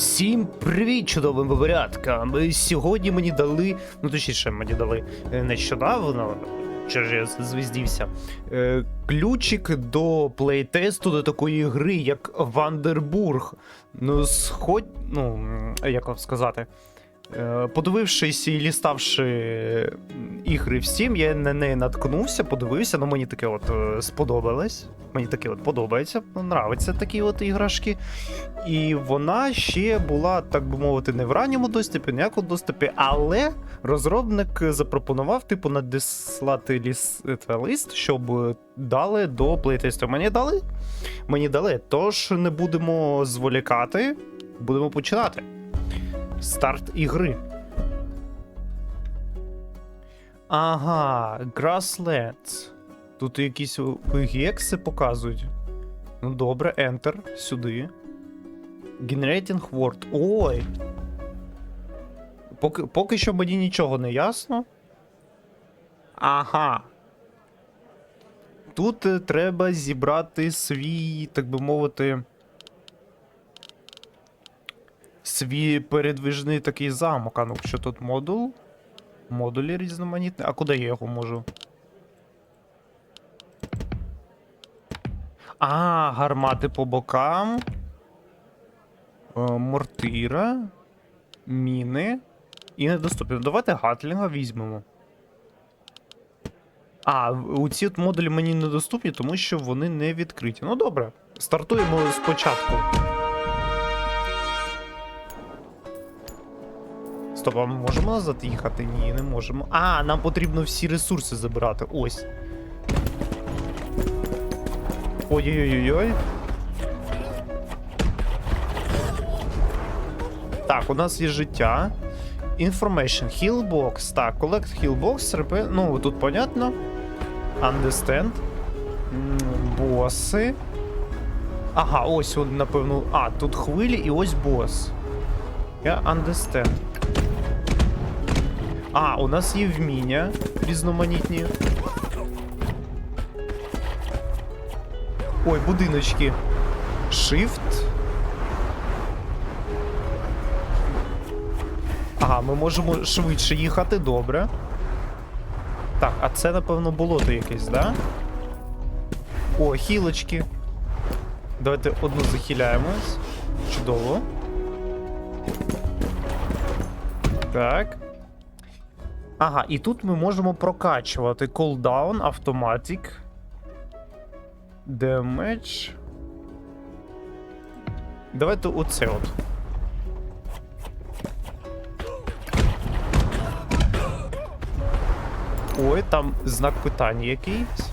Всім привіт, чудовим виборядкам! Сьогодні мені дали, ну точніше, мені дали е, нещодавно, чи ж я звіздівся, е, ключик до плейтесту до такої гри, як Вандербург. Ну, сходь, ну, як вам сказати. Е, Подивившись і ліставши ігри в Steam, я на неї наткнувся, подивився, ну мені таке от е, сподобалось. Мені таке от подобається, нравиться такі от іграшки. І вона ще була, так би мовити, не в ранньому доступі, ніякому доступі, але розробник запропонував, типу, надіслати ліс, лист, щоб дали до плейтесту. Мені дали? Мені дали. Тож не будемо зволікати, будемо починати. Старт ігри. Ага, Grasslands. Тут якісь гекси показують. Ну добре, Enter, сюди. Generating Word. Ой. Поки, поки що мені нічого не ясно. Ага. Тут е, треба зібрати свій, так би мовити. Свій передвижний такий замок. А ну, що тут модул? Модулі різноманітні. А куди я його можу? А, гармати по бокам. Е, Мортира. Міни. І недоступні. Ну, Давайте Гатлінга візьмемо. А, у ці модулі мені недоступні, тому що вони не відкриті. Ну добре, стартуємо спочатку. Стоп, а ми можемо назад їхати? Ні, не можемо. А, нам потрібно всі ресурси забирати. Ось. Ой-ой-ой-ой. Так, у нас є життя. Information, Healbox. Так, Collect Healbox, РП. Ну, тут понятно. Understand. Боси. Ага, ось, напевно. А, тут хвилі і ось бос. Я understand. А, у нас є вміння різноманітні. Ой, будиночки. Shift. Ага, ми можемо швидше їхати, добре. Так, а це, напевно, болото якесь, да? О, хілочки. Давайте одну захиляємось. Чудово. Так. Ага, і тут ми можемо прокачувати cooldown, automatic. Damage. Давайте оце от. Ой, там знак питання якийсь.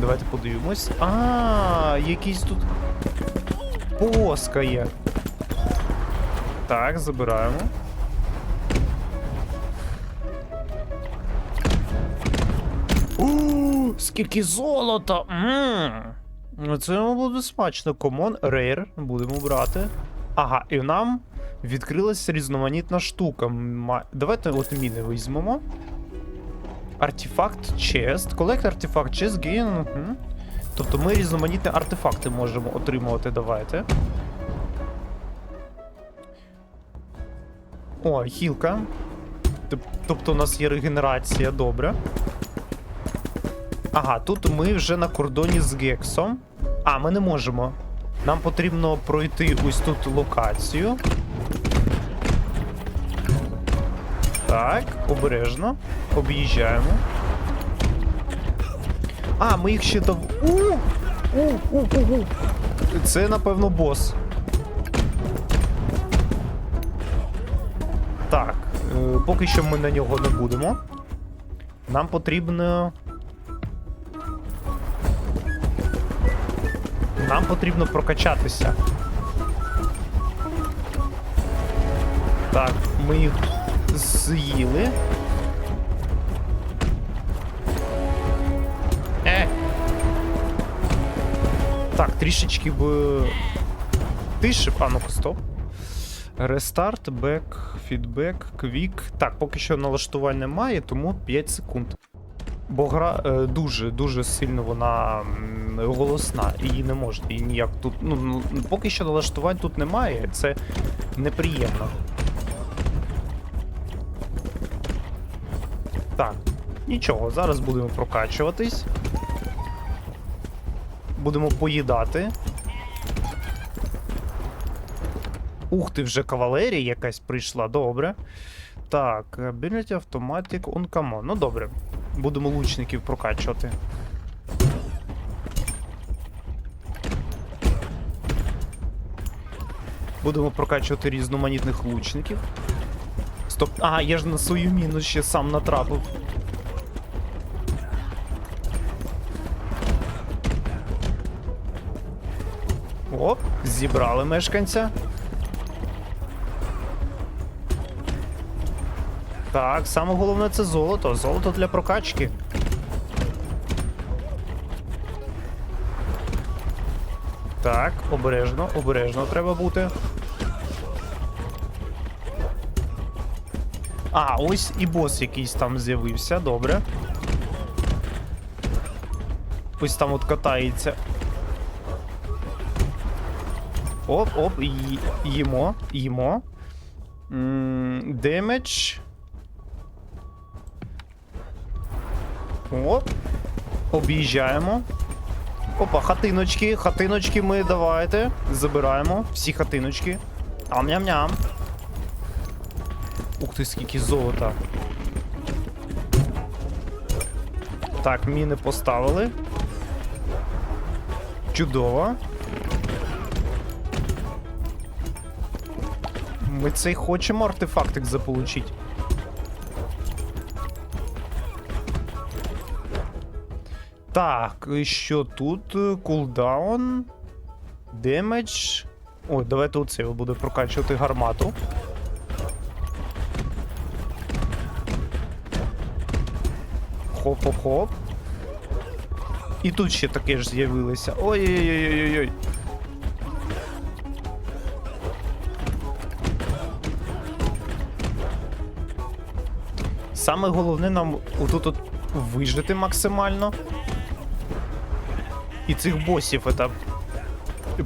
Давайте подивимось. А, якийсь тут полоска є. Так, забираємо. У, скільки золота! Ммм. Ну, Це буде смачно. Комон, рейр, будемо брати. Ага, і нам відкрилася різноманітна штука. Давайте от міни візьмемо. Артефакт чест. Collect артефакт чест, gain. Угу. Тобто ми різноманітні артефакти можемо отримувати. Давайте. О, хілка. Тобто у нас є регенерація, добре. Ага, тут ми вже на кордоні з Гексом. А, ми не можемо. Нам потрібно пройти ось тут локацію. Так, обережно. Об'їжджаємо. А, ми їх ще дав. У! У, у, у, у. Це, напевно, бос. Так, е, поки що ми на нього не будемо. Нам потрібно. Нам потрібно прокачатися. Так, ми їх з'їли. Е. Так, трішечки б. Тише, а стоп. Рестарт, бек, фідбек, квік. Так, поки що налаштувань немає, тому 5 секунд. Бо гра е, дуже дуже сильно вона голосна, її не можна. І ніяк тут. Ну, ну поки що налаштувань тут немає. Це неприємно. Так, нічого, зараз будемо прокачуватись. Будемо поїдати. Ух ти, вже кавалерія якась прийшла, добре. Так, ability automatic on command. Ну добре. Будемо лучників прокачувати. Будемо прокачувати різноманітних лучників. Стоп. А, я ж на свою міну ще сам натрапив. Оп, зібрали мешканця. Так, саме головне це золото. Золото для прокачки. Так, обережно, обережно треба бути. А, ось і бос якийсь там з'явився, добре. Ось там от катається. Оп, оп, їмо, їмо. Демедж. Оп. Об'їжджаємо. Опа, хатиночки, хатиночки ми давайте. Забираємо всі хатиночки. Ам-ням-ням. Ух ти, скільки золота. Так, міни поставили. Чудово. Ми цей хочемо артефактик заполучити. Так, і що тут? Кулдаун. Демедж. Ой, давайте оце буде прокачувати гармату. Хоп-хоп-хоп. І тут ще таке ж з'явилося. Ой-ой-ой-ой-ой. Саме головне нам отут от вижити максимально. І цих босів это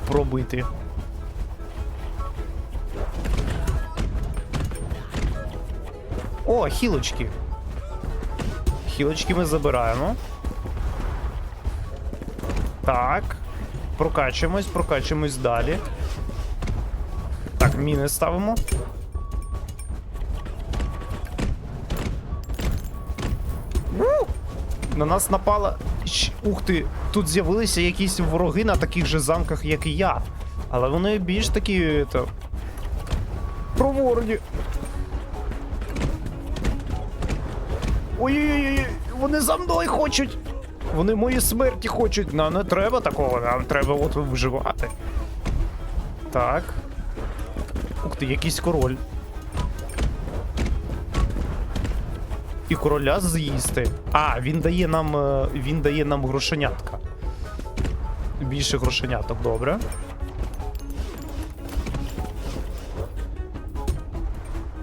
пробити. О, хілочки. Хілочки ми забираємо. Так. Прокачуємось, прокачуємось далі. Так, міни ставимо. На нас напала. Ух ти, тут з'явилися якісь вороги на таких же замках, як і я. Але вони більш такі. То... Проворні. Ой-ой-ой, вони за мною хочуть. Вони мої смерті хочуть. Нам не треба такого, нам треба от виживати. Так. Ух ти, якийсь король. І короля з'їсти. А, він дає нам. е, Він дає нам грошенятка. Більше грошеняток, добре.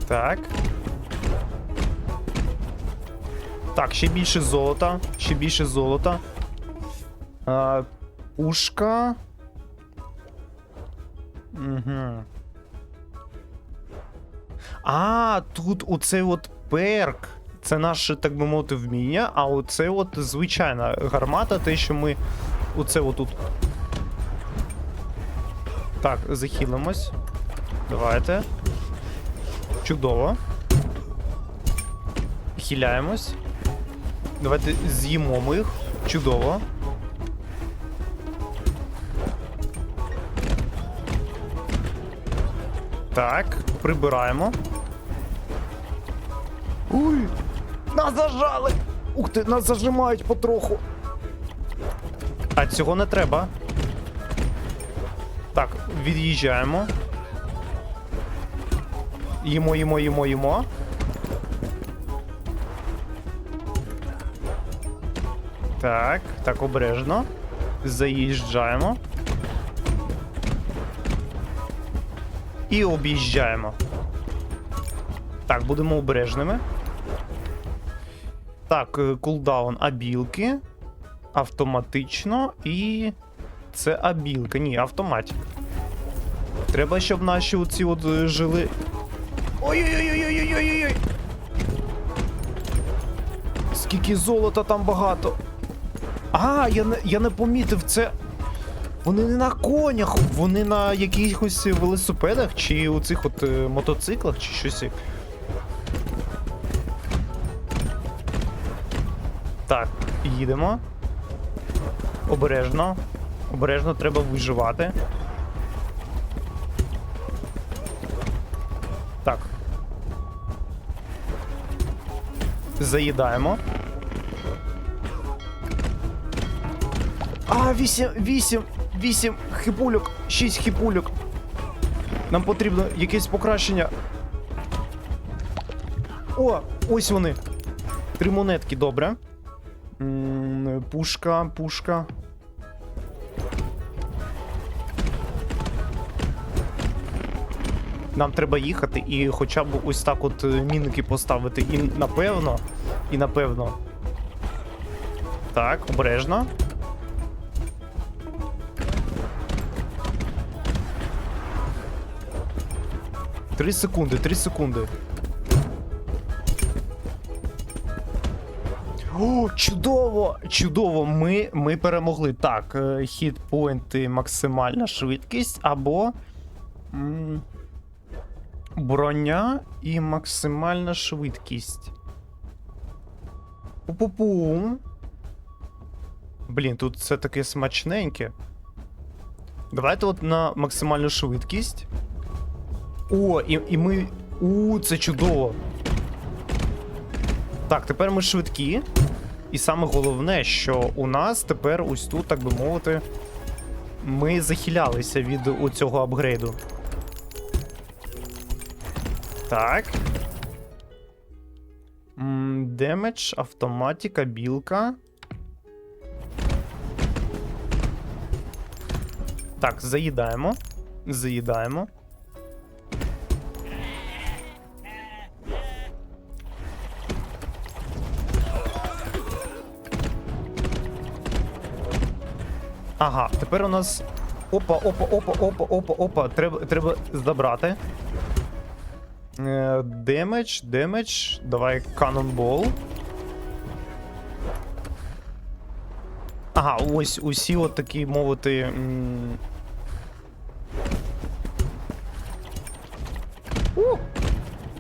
Так. Так, ще більше золота. Ще більше золота. А, пушка. Угу. А, тут оцей от перк. Це наше, так би мовити, вміння, а оце от звичайна гармата, те, що ми. Оце отут. Так, захилимось. Давайте. Чудово. Хиляємось. Давайте з'їмо ми їх. Чудово. Так, прибираємо. Уй! Нас зажали! Ух ти, нас зажимають потроху. А цього не треба. Так, від'їжджаємо. Їмо, їмо, їмо, їмо. Так, так, обережно. Заїжджаємо. І об'їжджаємо. Так, будемо обережними. Так, е, кулдаун абілки. Автоматично і. Це абілка. Ні, автоматик. Треба, щоб наші оці от е, жили. Ой-ой-ой-ой-ой-ой-ой! Скільки золота там багато. А, я не, я не помітив, це. Вони не на конях, вони на якихось велосипедах чи у цих от е, мотоциклах, чи щось. Так, їдемо. Обережно. Обережно треба виживати. Так. Заїдаємо. А, вісім, вісім, вісім хипульок, шість хипульок. Нам потрібно якесь покращення. О, ось вони. Три монетки, добре. Пушка, пушка. Нам треба їхати і хоча б ось так от е, мінки поставити. І напевно. І напевно. Так, обережно. Три секунди, три секунди. О, чудово! Чудово! Ми, ми перемогли. Так, е, хітпойнти, максимальна швидкість або. м, Броня і максимальна швидкість. Пу-пу-пу. Блін, тут все таке смачненьке. Давайте от на максимальну швидкість. О, і, і ми. У, це чудово. Так, тепер ми швидкі. І саме головне, що у нас тепер ось тут, так би мовити, ми захилялися від цього апгрейду. Так. Демедж, автоматика, білка. Так, заїдаємо. Заїдаємо. Ага, тепер у нас. Опа, опа, опа, опа, опа, опа. Треба, треба забрати. Демедж, демедж. Давай канонбол. Ага, ось усі от такі мовити. У!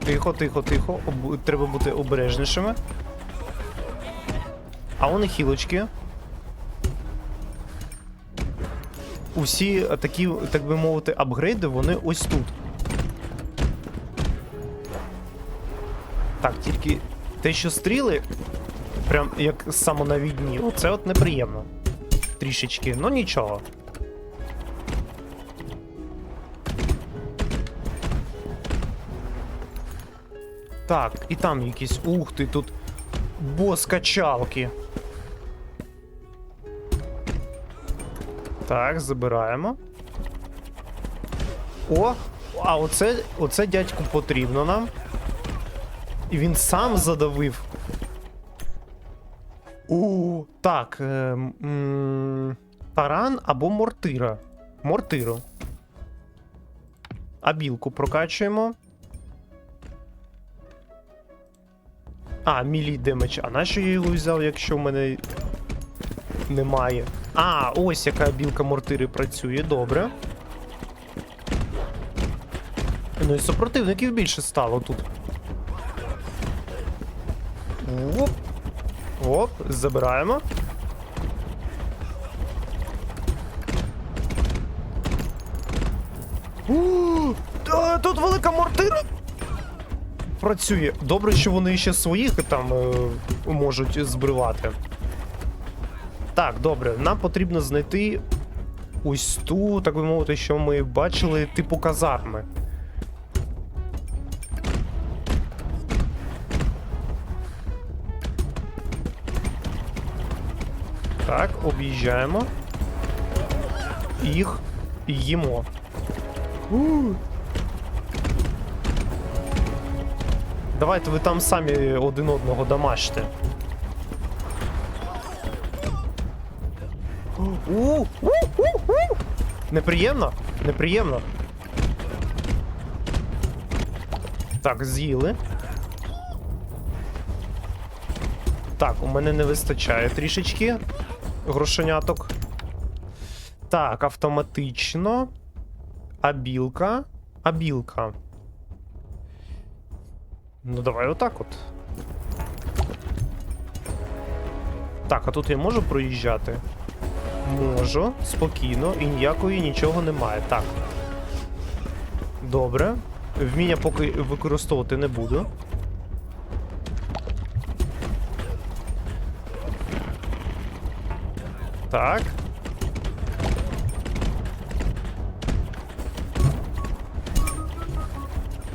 Тихо, тихо, тихо. Об- Треба бути обережнішими. А вони хілочки. Усі такі, так би мовити, апгрейди, вони ось тут. Так, тільки те, що стріли, прям як самонавідні, оце от неприємно. Трішечки, ну нічого. Так, і там якісь. Ух ти, тут бос-качалки. Так, забираємо. О! А оце, оце дядьку потрібно нам. І він сам задавив. У, так. Е, м, таран або мортира. Мортиру. А білку прокачуємо. А, мілі демедж. А нащо я його взяв, якщо в мене немає? А, ось яка білка мортири працює, добре. Ну і супротивників більше стало тут. Оп. Оп, забираємо. У, та, Тут велика мортира. Працює. Добре, що вони ще своїх там е, можуть збривати. Так, добре, нам потрібно знайти ось ту, так би мовити, що ми бачили, типу казарми. Так, об'їжджаємо. Їх їмо. У. Давайте ви там самі один одного домаште. У. Неприємно? Неприємно. Так, з'їли. Так, у мене не вистачає трішечки грошеняток. Так, автоматично. А білка. А білка. Ну, давай отак от. Так, а тут я можу проїжджати? Можу, спокійно, і ніякої нічого немає. Так. Добре. Вміння поки використовувати не буду. Так.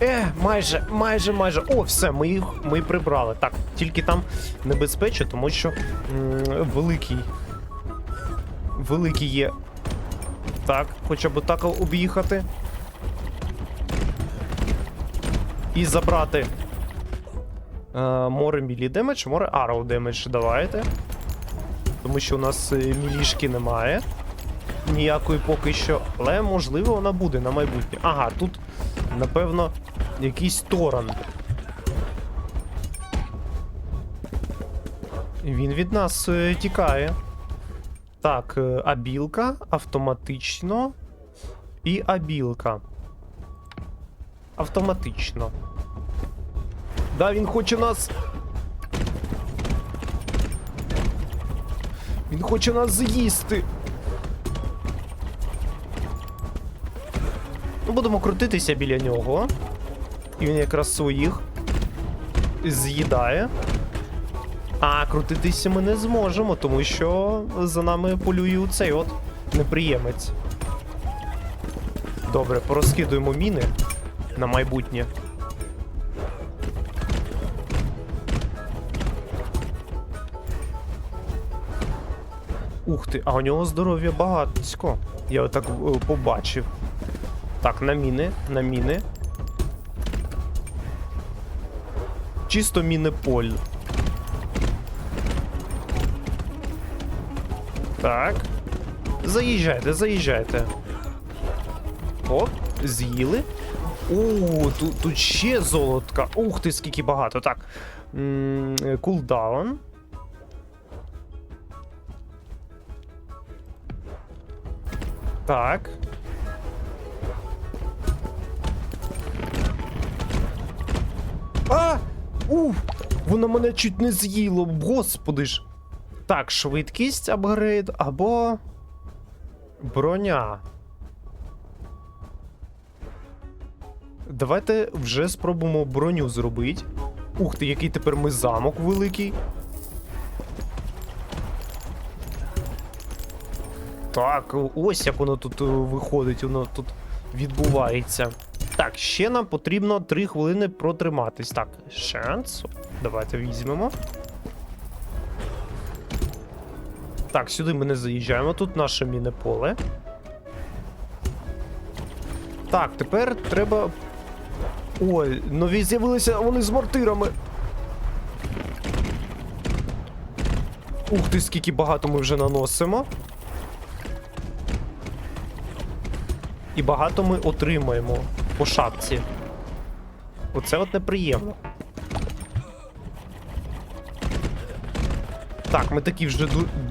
Е, майже, майже, майже. О, все, ми їх ми прибрали. Так, тільки там небезпечно, тому що великий. Великий є. Так, хоча б так об'їхати. І забрати. Е, море мілі демедж, море арроw демедж давайте. Тому що у нас е, мілішки немає. Ніякої поки що. Але можливо вона буде на майбутнє. Ага, тут, напевно, якийсь торан. Він від нас е, тікає. Так, е, абілка автоматично. І абілка. Автоматично. Да, він хоче нас. Він хоче нас з'їсти. Ну, будемо крутитися біля нього. І він якраз своїх з'їдає. А крутитися ми не зможемо, тому що за нами полює цей от неприємець. Добре, порозкидуємо міни на майбутнє. Ух ти, а у нього здоров'я багатсько. Я отак е, побачив. Так, на міни, на міни. Чисто міни поль. Так. Заїжджайте, заїжджайте. Оп, з'їли. У, тут, тут ще золотка. Ух ти, скільки багато. Так. Кулдаун. Так. А! Уф! Воно мене чуть не з'їло, господи ж. Так, швидкість апгрейд або. Броня. Давайте вже спробуємо броню зробити. Ух ти, який тепер ми замок великий. Так, ось як воно тут е, виходить, воно тут відбувається. Так, ще нам потрібно 3 хвилини протриматись. Так, шанс. Давайте візьмемо. Так, сюди ми не заїжджаємо. Тут наше міне поле. Так, тепер треба. Ой, нові з'явилися вони з мортирами. Ух ти, скільки багато ми вже наносимо. І багато ми отримаємо по шапці. Оце от неприємно. Так, ми такі вже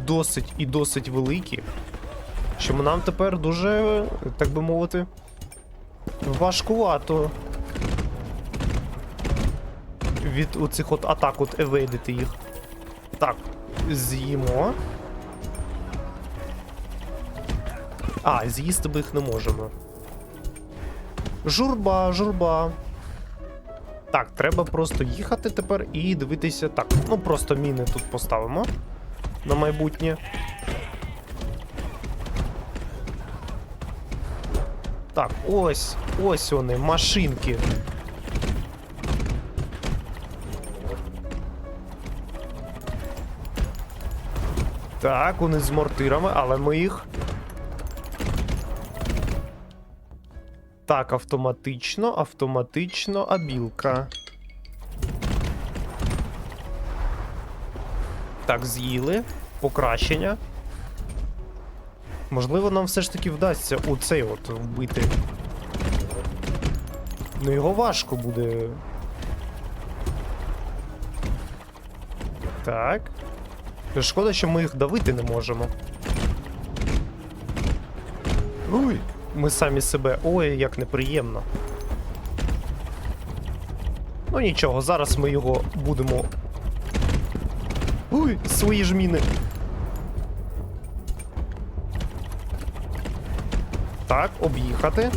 досить і досить великі. Що нам тепер дуже, так би мовити, важкувато від оцих от атак от евейдити їх. Так, з'їмо. А, з'їсти ми їх не можемо. Журба, журба. Так, треба просто їхати тепер і дивитися. Так, ну просто міни тут поставимо на майбутнє. Так, ось, ось вони, машинки. Так, вони з мортирами, але ми їх. Так, автоматично, автоматично, абілка. Так, з'їли. Покращення. Можливо, нам все ж таки вдасться оцей от вбити. Ну його важко буде. Так. Шкода, що ми їх давити не можемо. Ой! Ми самі себе. Ой, як неприємно. Ну нічого, зараз ми його будемо. Ой, свої ж міни. Так, об'їхати.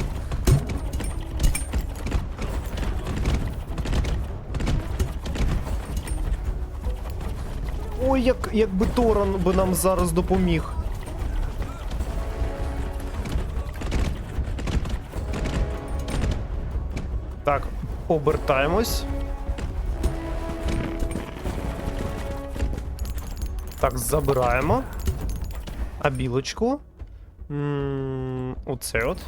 Ой, як, якби Торан би нам зараз допоміг. Обертаємось. Так, забираємо. А білочку. Оце от.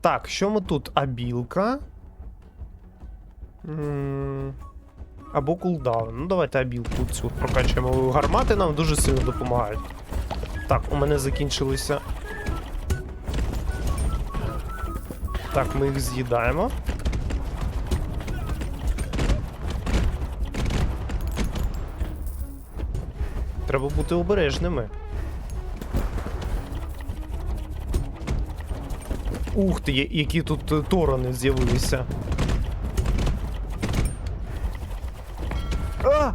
Так, що ми тут? А білка. М, Або кулдаун. Ну, давайте абілку цю прокачуємо. Гармати нам дуже сильно допомагають. Так, у мене закінчилися. Так, ми їх з'їдаємо. Треба бути обережними. Ух ти, які тут е, торони з'явилися. А!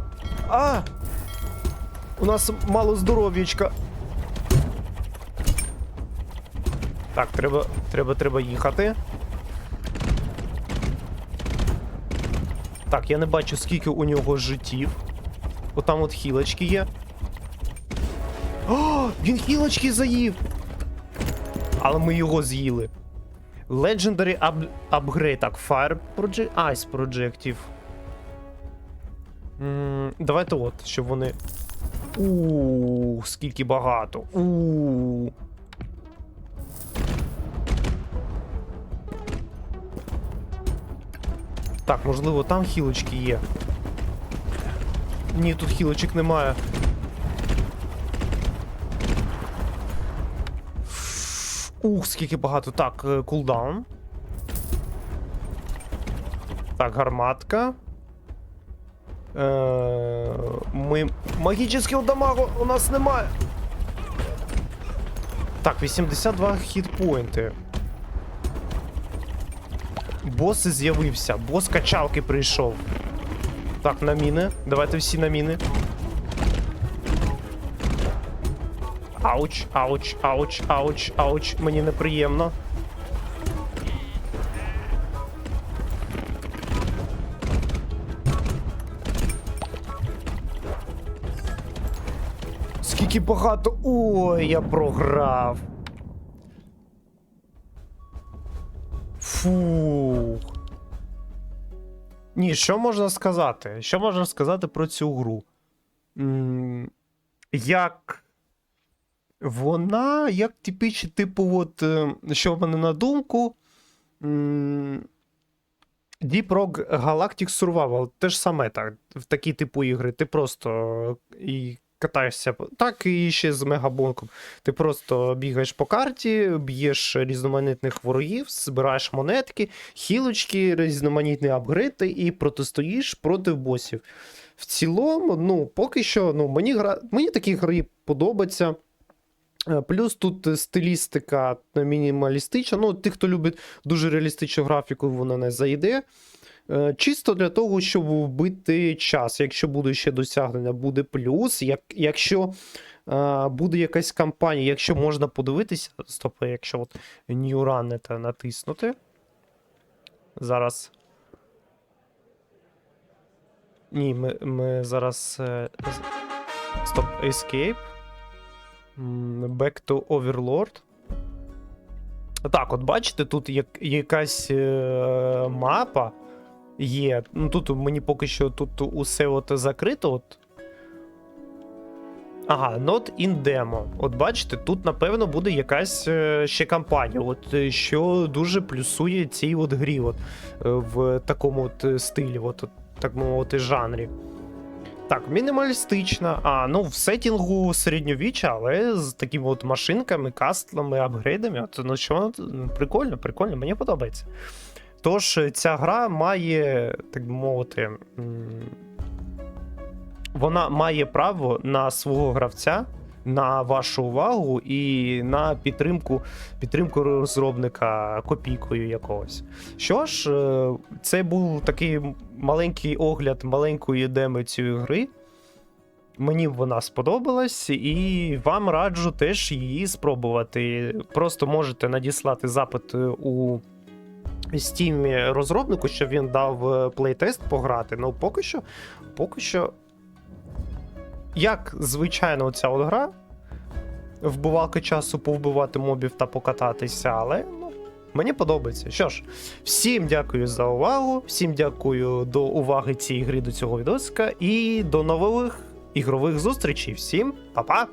А! У нас мало здоров'ячка. Так, треба, треба, треба їхати. Так, я не бачу, скільки у нього життів. Отам от хілочки є. О, він хілочки заїв! Але ми його з'їли. Legendary up upgrade. Так, Fire Project. Ice Projective. М, Давайте от, щоб вони. Ууу, скільки багато. Ууу. Так, можливо, там хілочки є. Ні, тут хілочок немає. Ух, скільки багато. Так, е, кулдаун. Так, гарматка. Е, Ми. Магічного дамагу у нас немає. Так, 82 хітпоінти. Бос з'явився. Бос качалки прийшов. Так, на міни. Давайте всі на міни. Ауч, ауч, ауч, ауч, ауч. Мені неприємно. Скільки багато. Ой, я програв. Фух. Ні, що можна сказати? Що можна сказати про цю гру? Як вона, як типіч, типу, от, е, що в мене на думку. Deep Rock Galactic Survival. Те ж саме так. В такі типу ігри. Ти просто і катаєшся так, і ще з мегабонком. Ти просто бігаєш по карті, б'єш різноманітних ворогів, збираєш монетки, хілочки, різноманітні апгрейди і протистоїш проти босів. В цілому, ну, поки що, ну, мені гра... мені такі гри подобаються. Е, Плюс тут стилістика мінімалістична. Ну, ті, хто любить дуже реалістичну графіку, вона не зайде. Е, Чисто для того, щоб вбити час. Якщо буде ще досягнення, буде плюс. Як, якщо е, буде якась кампанія, якщо можна подивитися, стоп, якщо от New Run натиснути. Зараз. Ні, ми, ми зараз. е, Стоп, Escape. Back to Overlord. Так, от бачите, тут як, якась е, мапа є. Ну тут мені поки що тут усе от закрито. От. Ага, not in demo. От бачите, тут, напевно, буде якась е, ще кампанія, от, е, що дуже плюсує цій от грі, от, е, в такому от стилі, от, от, так мовити, жанрі. Так, мінімалістична. А, ну в сетінгу середньовіччя, але з такими от машинками, кастлами, апгрейдами. От, ну що, ну, прикольно, прикольно, мені подобається. Тож, ця гра має, так би мовити, вона має право на свого гравця, на вашу увагу і на підтримку, підтримку розробника копійкою якогось. Що ж, е, це був такий маленький огляд маленької деми цієї гри. Мені вона сподобалась, і вам раджу теж її спробувати. Просто можете надіслати запит е, у Steam розробнику, щоб він дав е, плейтест пограти. Ну, поки що, поки що. Як звичайно, ця от гра. Вбивалка часу повбивати мобів та покататися, але ну, мені подобається. Що ж, всім дякую за увагу, всім дякую до уваги цієї гри до цього відосика і до нових ігрових зустрічей. Всім па-па!